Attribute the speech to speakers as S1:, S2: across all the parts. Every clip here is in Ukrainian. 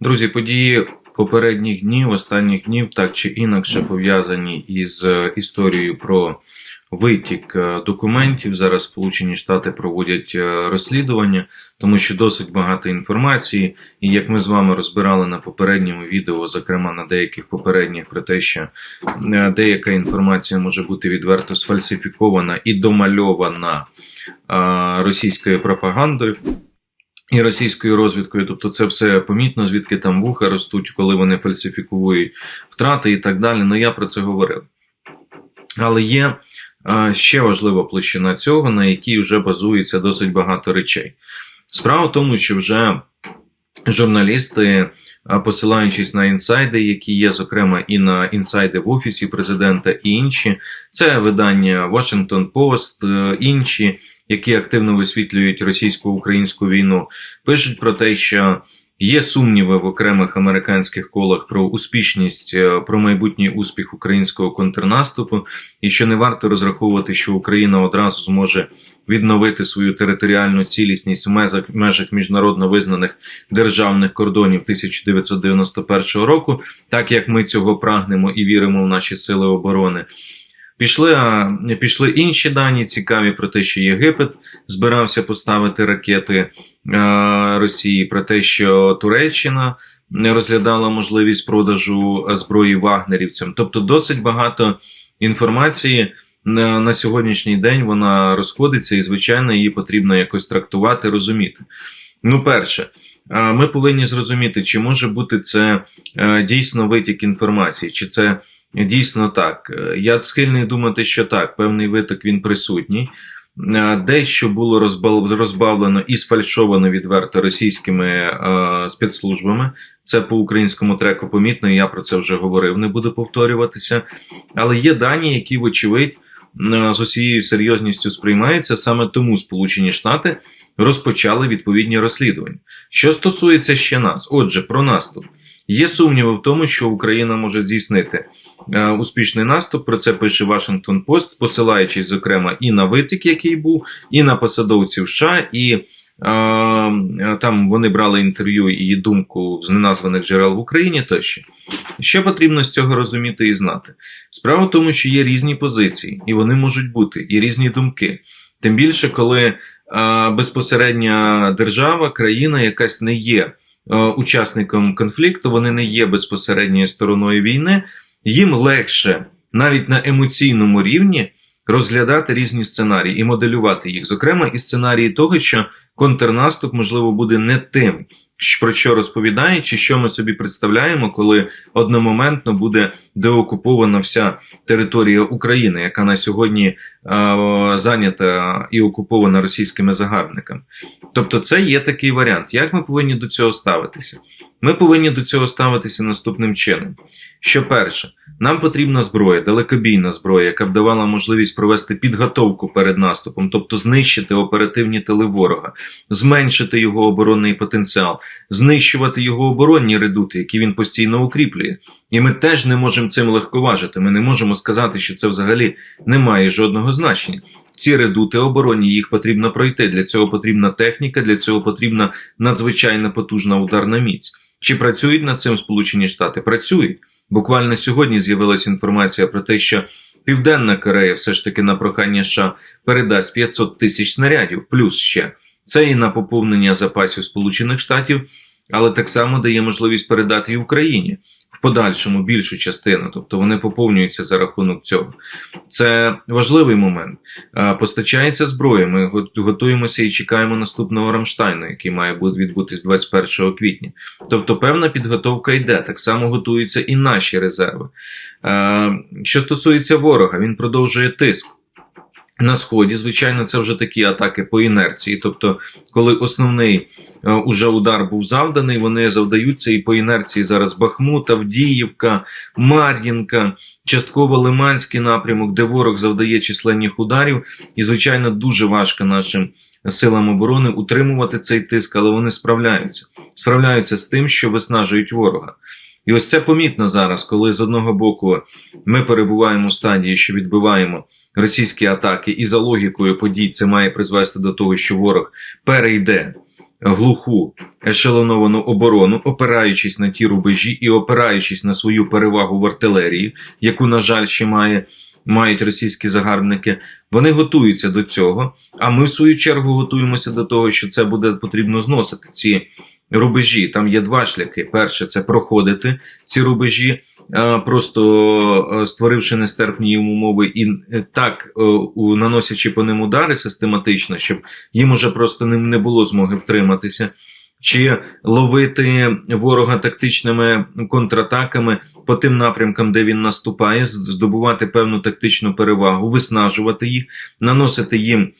S1: Друзі, події попередніх днів, останніх днів, так чи інакше пов'язані із е, історією про витік е, документів. Зараз Сполучені Штати проводять е, розслідування, тому що досить багато інформації. І як ми з вами розбирали на попередньому відео, зокрема на деяких попередніх, про те, що деяка інформація може бути відверто сфальсифікована і домальована російською пропагандою і російською розвідкою. Тобто це все помітно, звідки там вуха ростуть, коли вони фальсифікують втрати і так далі. Ну я про це говорив. Але є е, ще важлива площина цього, на якій вже базується досить багато речей. Справа в тому, що вже журналісти, е, посилаючись на інсайди, які є, зокрема, і на інсайди в офісі президента, і інші, це видання Washington Post, е, інші, які активно висвітлюють російсько-українську війну, пишуть про те, що є сумніви в окремих американських колах про успішність, е, про майбутній успіх українського контрнаступу, і що не варто розраховувати, що Україна одразу зможе відновити свою територіальну цілісність в межах, межах міжнародно визнаних державних кордонів 1991 року, так як ми цього прагнемо і віримо в наші сили оборони. Пішли, пішли інші дані цікаві про те, що Єгипет збирався поставити ракети а, Росії, про те, що Туреччина розглядала можливість продажу зброї вагнерівцям. Тобто досить багато інформації на, сьогоднішній день вона розходиться, і, звичайно, її потрібно якось трактувати, розуміти. Ну, перше, а, ми повинні зрозуміти, чи може бути це дійсно витік інформації, чи це. Дійсно так. Я схильний думати, що так, певний виток він присутній. Е, Дещо було розбавлено і сфальшовано відверто російськими е, спецслужбами. Це по українському треку помітно, і я про це вже говорив, не буду повторюватися. Але є дані, які, вочевидь, е, з усією серйозністю сприймаються. Саме тому Сполучені Штати розпочали відповідні розслідування. Що стосується ще нас, отже, про наступ. Є сумніви в тому, що Україна може здійснити е, успішний наступ. Про це пише Washington Post, посилаючись, зокрема, і на витік, який був, і на посадовців США, і е, там вони брали інтерв'ю і думку з неназваних джерел в Україні тощо. Що потрібно з цього розуміти і знати? Справа в тому, що є різні позиції, і вони можуть бути, і різні думки. Тим більше, коли е, безпосередня держава, країна якась не є е, учасником конфлікту, вони не є безпосередньою стороною війни, їм легше навіть на емоційному рівні розглядати різні сценарії і моделювати їх. Зокрема, і сценарії того, що контрнаступ, можливо, буде не тим, про що розповідає, чи що ми собі представляємо, коли одномоментно буде деокупована вся територія України, яка на сьогодні е, зайнята і окупована російськими загарбниками. Тобто, це є такий варіант. Як ми повинні до цього ставитися? Ми повинні до цього ставитися наступним чином. Що перше, нам потрібна зброя, далекобійна зброя, яка б давала можливість провести підготовку перед наступом, тобто знищити оперативні тили ворога, зменшити його оборонний потенціал, знищувати його оборонні редути, які він постійно укріплює. І ми теж не можемо цим легковажити. Ми не можемо сказати, що це взагалі не має жодного значення. Ці редути оборонні їх потрібно пройти. Для цього потрібна техніка, для цього потрібна надзвичайно потужна ударна міць. Чи працюють над цим Сполучені Штати? Працюють. Буквально сьогодні з'явилася інформація про те, що Південна Корея все ж таки на прохання США передасть 500 тисяч снарядів, плюс ще. Це і на поповнення запасів Сполучених Штатів, але так само дає можливість передати і Україні в подальшому більшу частину, тобто вони поповнюються за рахунок цього. Це важливий момент. Постачається зброя. Ми готуємося і чекаємо наступного Рамштайну, який має бути відбутись 21 квітня. Тобто певна підготовка йде. Так само готуються і наші резерви. Що стосується ворога, він продовжує тиск. На сході, звичайно, це вже такі атаки по інерції. Тобто, коли основний е, уже удар був завданий, вони завдаються і по інерції зараз Бахмут, Авдіївка, Мар'їнка, частково Лиманський напрямок, де ворог завдає численних ударів. І, звичайно, дуже важко нашим силам оборони утримувати цей тиск, але вони справляються. Справляються з тим, що виснажують ворога. І ось це помітно зараз, коли з одного боку ми перебуваємо в стадії, що відбиваємо російські атаки, і за логікою подій це має призвести до того, що ворог перейде глуху ешелоновану оборону, опираючись на ті рубежі і опираючись на свою перевагу в артилерії, яку, на жаль, ще має, мають російські загарбники, вони готуються до цього. А ми, в свою чергу, готуємося до того, що це буде потрібно зносити ці рубежі. Там є два шляхи. Перше це проходити ці рубежі, е, просто е, створивши нестерпні їм умови і е, так наносячи по ним удари систематично, щоб їм уже просто ним не було змоги втриматися. Чи ловити ворога тактичними контратаками по тим напрямкам, де він наступає, здобувати певну тактичну перевагу, виснажувати їх, наносити їм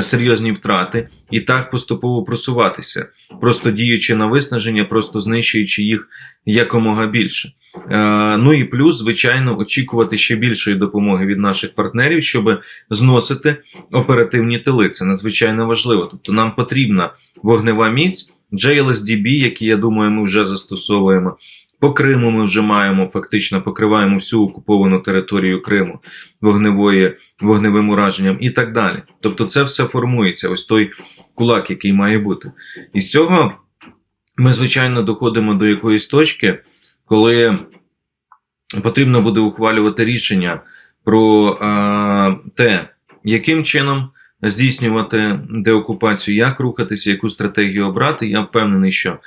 S1: серйозні втрати і так поступово просуватися, просто діючи на виснаження, просто знищуючи їх якомога більше. Е, Ну і плюс, звичайно, очікувати ще більшої допомоги від наших партнерів, щоб зносити оперативні тили. Це надзвичайно важливо. Тобто нам потрібна вогнева міць, JLSDB, які, я думаю, ми вже застосовуємо. По Криму ми вже маємо, фактично покриваємо всю окуповану територію Криму вогневої, вогневим ураженням і так далі. Тобто це все формується, ось той кулак, який має бути. І з цього ми, звичайно, доходимо до якоїсь точки, коли потрібно буде ухвалювати рішення про а, те, яким чином здійснювати деокупацію, як рухатися, яку стратегію обрати. Я впевнений, що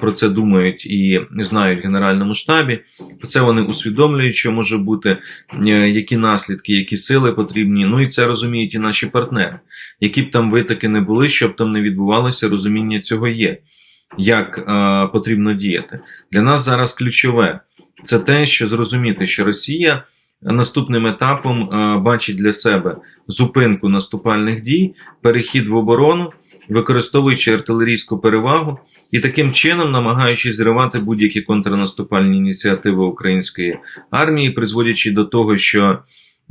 S1: про це думають і знають в Генеральному штабі. Це вони усвідомлюють, що може бути, е, які наслідки, які сили потрібні. Ну і це розуміють і наші партнери. Які б там витоки не були, що б там не відбувалося, розуміння цього є. Як е, потрібно діяти для нас зараз ключове це те, що зрозуміти, що Росія наступним етапом е, бачить для себе зупинку наступальних дій, перехід в оборону, використовуючи артилерійську перевагу і таким чином намагаючись зривати будь-які контрнаступальні ініціативи української армії, призводячи до того, що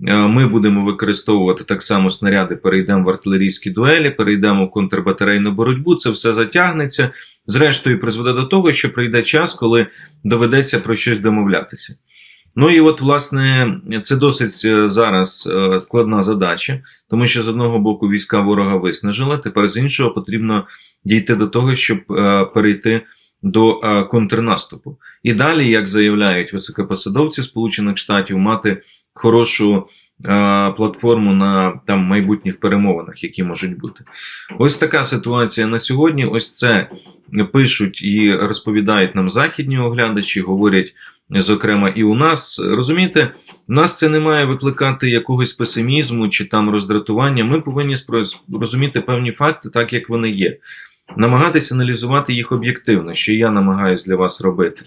S1: е, ми будемо використовувати так само снаряди, перейдемо в артилерійські дуелі, перейдемо в контрбатарейну боротьбу. Це все затягнеться. Зрештою, призведе до того, що прийде час, коли доведеться про щось домовлятися. Ну і от, власне, це досить е, зараз е, складна задача, тому що з одного боку війська ворога виснажили, тепер з іншого потрібно дійти до того, щоб е, перейти до контрнаступу. І далі, як заявляють високопосадовці Сполучених Штатів, мати хорошу платформу на там майбутніх перемовинах, які можуть бути. Ось така ситуація на сьогодні. Ось це пишуть і розповідають нам західні оглядачі, говорять. Зокрема, і у нас розумієте, у нас це не має викликати якогось песимізму чи там роздратування. Ми повинні розуміти певні факти, так як вони є, намагатися аналізувати їх об'єктивно, що я намагаюся для вас робити.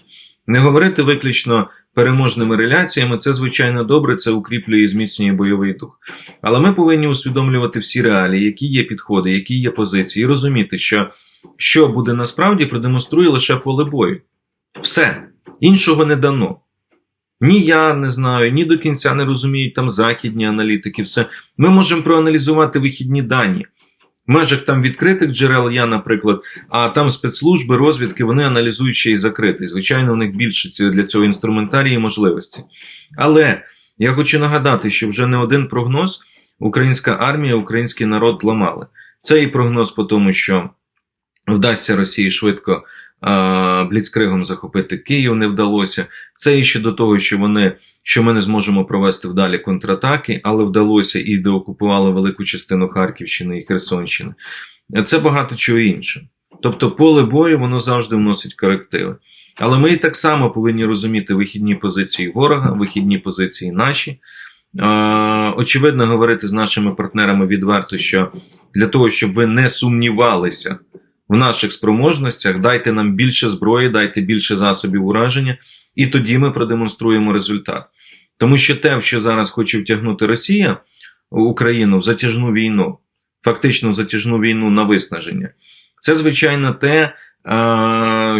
S1: Не говорити виключно переможними реляціями, це звичайно добре, це укріплює і зміцнює бойовий дух. Але ми повинні усвідомлювати всі реалії, які є підходи, які є позиції, і розуміти, що що буде насправді продемонструє лише поле бою. Все. Іншого не дано. Ні я не знаю, ні до кінця не розуміють там західні аналітики. Все. Ми можемо проаналізувати вихідні дані. В межах там відкритих джерел, я, наприклад, а там спецслужби, розвідки, вони аналізують ще й закритий. Звичайно, в них більше для цього інструментарії і можливості. Але я хочу нагадати, що вже не один прогноз українська армія, український народ ламали. Це і прогноз по тому, що вдасться Росії швидко бліцкригом захопити Київ не вдалося. Це і щодо того, що вони що ми не зможемо провести вдалі контратаки, але вдалося і деокупували велику частину Харківщини і Херсонщини. Це багато чого інше. Тобто, поле бою воно завжди вносить корективи. Але ми і так само повинні розуміти вихідні позиції ворога, вихідні позиції наші. Очевидно, говорити з нашими партнерами відверто, що для того, щоб ви не сумнівалися в наших спроможностях, дайте нам більше зброї, дайте більше засобів ураження, і тоді ми продемонструємо результат. Тому що те, в що зараз хоче втягнути Росія Україну в затяжну війну, фактично в затяжну війну на виснаження, це звичайно те,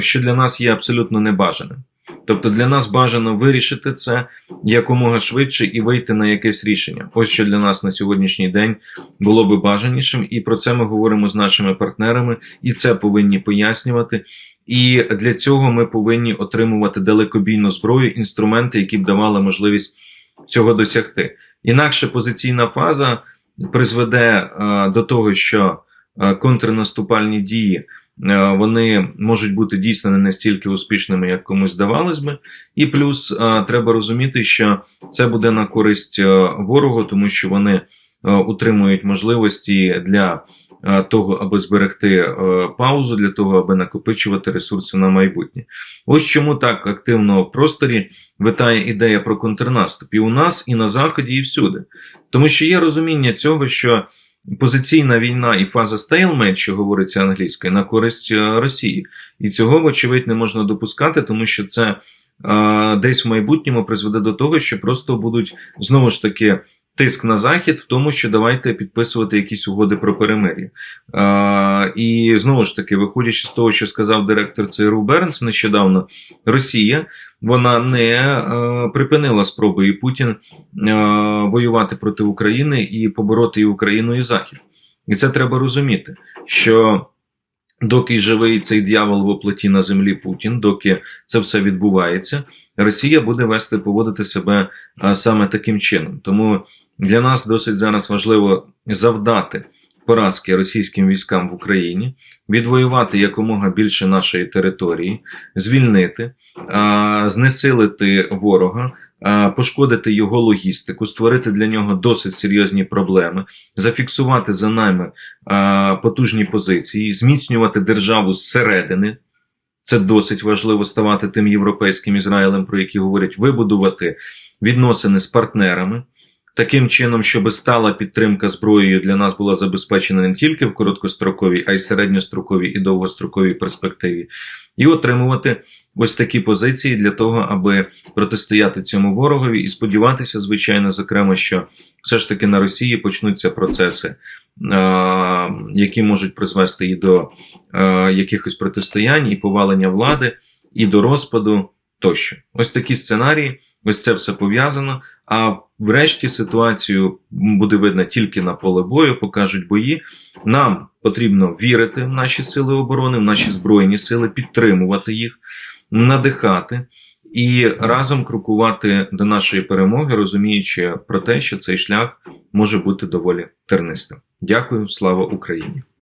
S1: що для нас є абсолютно небажаним. Тобто для нас бажано вирішити це якомога швидше і вийти на якесь рішення. Ось що для нас на сьогоднішній день було би бажанішим, і про це ми говоримо з нашими партнерами, і це повинні пояснювати. І для цього ми повинні отримувати далекобійну зброю, інструменти, які б давали можливість цього досягти. Інакше позиційна фаза призведе е, до того, що е, контрнаступальні дії вони можуть бути дійсно не настільки успішними, як комусь здавалось би. І плюс е, треба розуміти, що це буде на користь е, ворогу, тому що вони е, утримують можливості для е, того, аби зберегти е, паузу, для того, аби накопичувати ресурси на майбутнє. Ось чому так активно в просторі витає ідея про контрнаступ і у нас, і на заході, і всюди. Тому що є розуміння цього, що позиційна війна і фаза стейлмейт, що говориться англійською, на користь е, Росії. І цього, вочевидь, не можна допускати, тому що це е, десь в майбутньому призведе до того, що просто будуть знову ж таки. Тиск на захід в тому, що давайте підписувати якісь угоди про перемир'я. І знову ж таки, виходячи з того, що сказав директор ЦРУ Бернс нещодавно, Росія вона не е, припинила спроби і Путін е, воювати проти України і побороти і Україну, і Захід. І це треба розуміти, що доки живий цей дьявол в оплоті на землі Путін, доки це все відбувається, Росія буде вести поводити себе е, саме таким чином. Тому для нас досить зараз важливо завдати поразки російським військам в Україні, відвоювати якомога більше нашої території, звільнити, знесилити ворога, пошкодити його логістику, створити для нього досить серйозні проблеми, зафіксувати за нами потужні позиції, зміцнювати державу зсередини. Це досить важливо ставати тим європейським Ізраїлем, про який говорять, вибудувати відносини з партнерами. Таким чином, щоб стала підтримка зброєю для нас була забезпечена не тільки в короткостроковій, а й середньостроковій і довгостроковій перспективі, і отримувати ось такі позиції для того, аби протистояти цьому ворогові, і сподіватися, звичайно, зокрема, що все ж таки на Росії почнуться процеси, які можуть призвести і до якихось протистоянь, і повалення влади, і до розпаду тощо. Ось такі сценарії. Ось це все пов'язано. А врешті ситуацію буде видно тільки на поле бою, покажуть бої. Нам потрібно вірити в наші сили оборони, в наші збройні сили, підтримувати їх, надихати і разом крокувати до нашої перемоги, розуміючи про те, що цей шлях може бути доволі тернистим. Дякую, слава Україні!